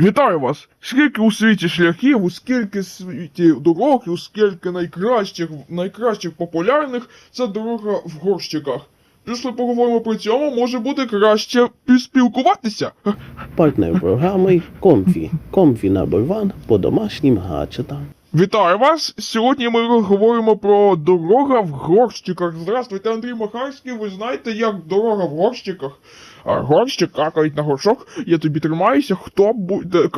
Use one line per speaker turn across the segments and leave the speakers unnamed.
Вітаю вас! Скільки у світі шляхів, у скільки світі дорог, у скільки найкращих, найкращих популярних це дорога в горщиках. Після поговоримо про цьому, може бути краще спілкуватися.
Партнер програми Комфі. Комфі number one по домашнім гаджетам.
Вітаю вас! Сьогодні ми говоримо про дорога в горщиках. Здравствуйте, Андрій Махарський. Ви знаєте, як дорога в горщиках? Горщик какають на горшок. Я тобі тримаюся, хто буде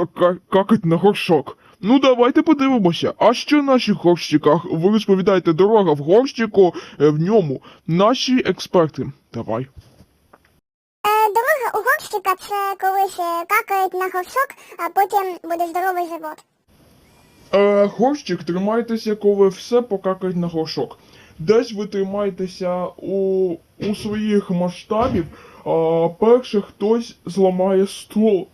какать на горшок. Ну давайте подивимося. А що в наших горщиках? Ви розповідаєте дорога в горщику, е, в ньому. Наші експерти. Давай.
Е, Дорога у горщика це коли какають на горшок, а потім буде здоровий живот.
Е, горщик тримайтеся, коли все покакать на горшок. Десь ви тримаєтеся у, у своїх масштабів, а перше хтось зламає стол.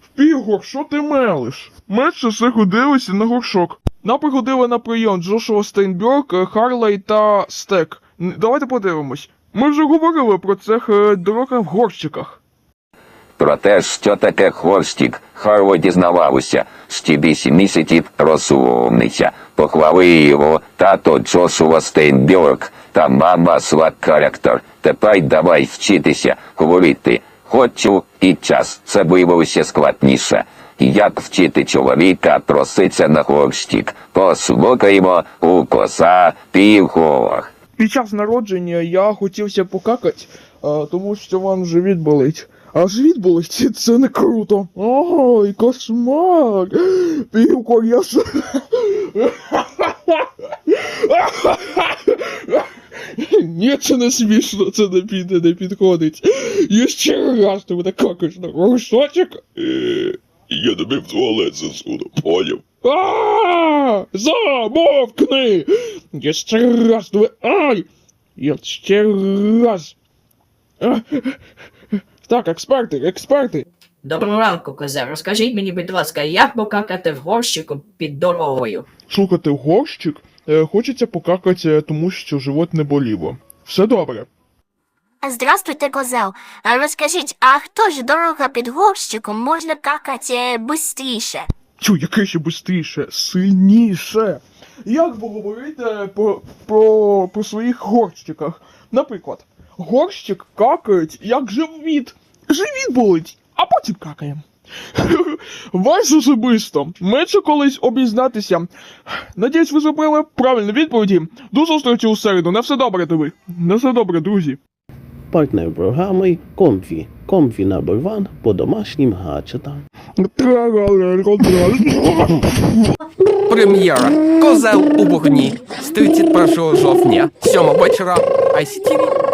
Впігор, що ти мелиш? Ми ще все ходилися на горшок. Нам приходили на прийом Джошуа Стейнберг, е, Харлей та Стек. Давайте подивимось. Ми вже говорили про цих е, дорогах в горщиках.
Про те, що таке хворстік, Харво дізнавався, що 8 місяців розумниця. Похвали його тато Джошуа Стейнберг та мама Слак Характер. Тепер давай вчитися говорити. Хочу і час. Це виявилося складніше. Як вчити чоловіка проситься на горщик? Послухаємо у коса півголах.
Під час народження я хотівся покакати, тому що вам живіт болить. А живіт болить, це не круто. Ой, кошмар. Півко, я ж... Ні, це не смішно, це не піде, не підходить. Я ще раз ти мене какаєш на горшочок. Е, Я тобі в туалет засуну, поняв? А, Замовкни! Я ще раз тебе. Ай! Я ще раз. Так, експерти, експерти.
Доброго ранку, козе. Розкажіть мені, будь ласка, як покакати в горщику під дорогою?
Слухайте, горщик. Е, хочеться покакати, е, тому що живот не боліло. Все добре.
Здравствуйте, козел. А Розкажіть, а хто ж дорога під горщиком можна какати бистріше?
Чу, яке ще бистріше, сильніше. Як ви говорите про, про, про своїх горщиках? Наприклад, горщик какають, як живіт. Живіт болить, а потім какаємо. Вас особисто. Менше колись обізнатися. Надіюсь, ви зробили правильні відповіді. До зустрічі у середу. На все добре, тобі. На все добре, друзі.
Партнер програми Комфі. Комфі number one по домашнім гаджетам.
Прем'єра Козел у вогні з 31 жовтня, 7 вечора ICTV.